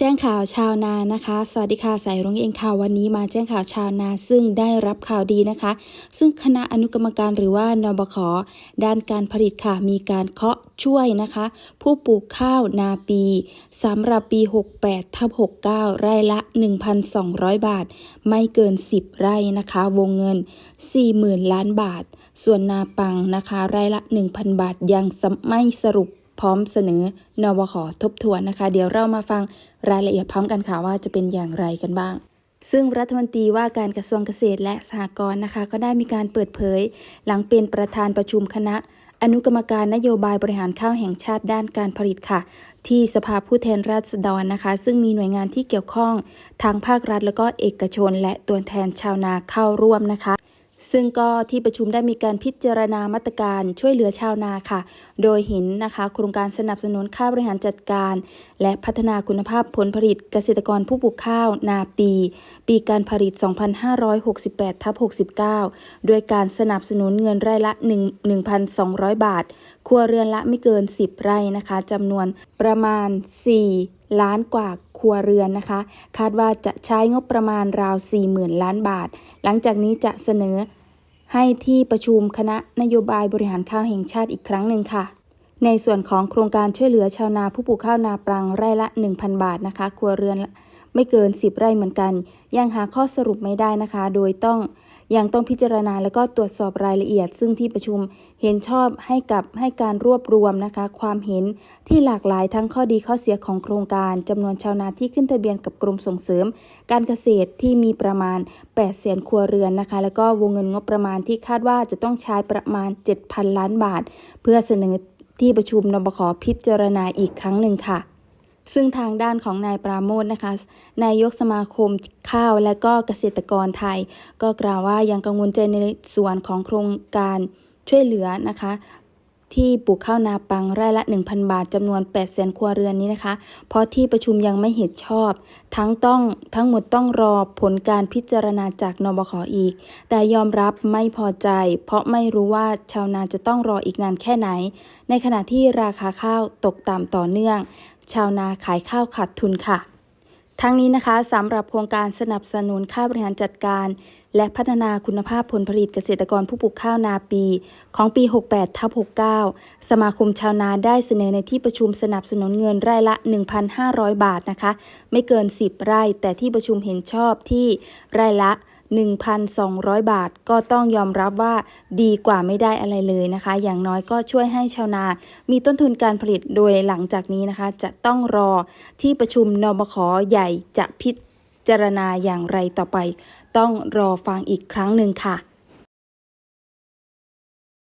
แจ้งข่าวชาวนานะคะ สวัสดีค่ะสายรุ้งเองค่ะวันนี้มาแจ้งข่าวชาวนาซึ่งได้รับข่าวดีนะคะ ซึ่งคณะอนุกรรมการหรือว่านบขด้านการผลิตค่ะ มีการเคาะช่วยนะคะ ผู้ปลูกข้าวนาปีสำหรับปี 68ทับ69 ไร่ละ 1,200 บาท ไม่เกิน 10 ไร่นะคะ วงเงิน 40,000 ล้านบาท ส่วนนาปังนะคะ ไร่ละ 1,000 บาทยังไม่สรุป พร้อมเสนอนวขทบทวนนะคะ เดี๋ยวเรามาฟังรายละเอียดพร้อมกันค่ะว่าจะเป็นอย่างไรกันบ้างซึ่งรัฐมนตรีว่าการกระทรวงเกษตรและสหกรณ์นะคะ ก็ได้มีการเปิดเผย หลังเป็นประธานประชุมคณะ อนุกรรมการนโยบายบริหารข้าวแห่งชาติด้านการผลิตค่ะ ที่สภาผู้แทนราษฎรนะคะ ซึ่งมีหน่วยงานที่เกี่ยวข้องทางภาครัฐ แล้วก็เอกชน และตัวแทนชาวนาเข้าร่วมนะคะ ซึ่งก็ที่ประชุมได้มีการพิจารณามาตรการช่วยเหลือชาวนาค่ะ โดยเห็นนะคะโครงการสนับสนุนค่าบริหารจัดการ และพัฒนาคุณภาพผลผลิตเกษตรกรผู้ปลูกข้าวนาปี ปีการผลิต 2568ทับ69ด้วยการสนับสนุนเงินไร่ละ1 1,200 บาท ครัวเรือนละไม่เกิน 10 ไร่นะคะจำนวนประมาณ 4 ล้านกว่า ครัวเรือนนะคะ คาดว่าจะใช้งบประมาณราว 40,000 ล้านบาท หลังจากนี้จะเสนอให้ที่ประชุมคณะนโยบายบริหารข้าวแห่งชาติอีกครั้งหนึ่งค่ะ ในส่วนของโครงการช่วยเหลือชาวนาผู้ปลูกข้าวนาปรังไร่ละ 1,000 บาทนะคะ ครัวเรือนไม่เกิน 10 ไร่เหมือนกัน ยังหาข้อสรุปไม่ได้นะคะ โดยต้อง ยังต้องพิจารณาและก็ตรวจสอบรายละเอียด ซึ่งที่ประชุมเห็นชอบให้กับให้การรวบรวมนะคะ ความเห็นที่หลากหลายทั้งข้อดีข้อเสียของโครงการจำนวนชาวนาที่ขึ้นทะเบียนกับกรมส่งเสริม การเกษตรที่มีประมาณ8แสนครัวเรือนนะคะ แล้วก็วงเงินงบประมาณที่คาดว่าจะต้องใช้ประมาณ 7,000 ล้านบาท เพื่อเสนอที่ประชุมนบขพิจารณาอีกครั้งหนึ่งค่ะ ซึ่งทางด้านของนายปราโมทนะคะนายกสมาคมข้าวและก็เกษตรกรไทย ก็กล่าวว่ายังกังวลใจในส่วนของโครงการช่วยเหลือนะคะที่ปลูกข้าวนาปังไร่ละ 1,000 บาทจำนวน8แสนครัวเรือนนี้นะคะ เพราะที่ประชุมยังไม่เห็นชอบ ทั้งต้องทั้งหมดต้องรอผลการพิจารณาจากนบขอีก แต่ยอมรับไม่พอใจ เพราะไม่รู้ว่าชาวนาจะต้องรออีกนานแค่ไหน ในขณะที่ราคาข้าวตกต่ำต่อเนื่อง ชาวนาขายข้าวขาดทุนค่ะ ทั้งนี้นะคะสำหรับโครงการสนับสนุนค่าบริหารจัดการ และพัฒนาคุณภาพผลผลิตเกษตรกรผู้ปลูกข้าวนาปี ของปี 68ทับ69 สมาคมชาวนาได้เสนอในที่ประชุมสนับสนุนเงินไร่ละ 1,500 บาทนะคะ ไม่เกิน 10 ไร่ แต่ที่ประชุมเห็นชอบที่ไร่ละ 1,200 บาท ก็ต้องยอมรับว่าดีกว่าไม่ได้อะไรเลยนะคะ อย่างน้อยก็ช่วยให้ชาวนา มีต้นทุนการผลิตโดยหลังจากนี้นะคะ จะต้องรอที่ประชุมนบขใหญ่จะพิจารณาอย่างไรต่อไป ต้องรอฟังอีกครั้งหนึ่งค่ะ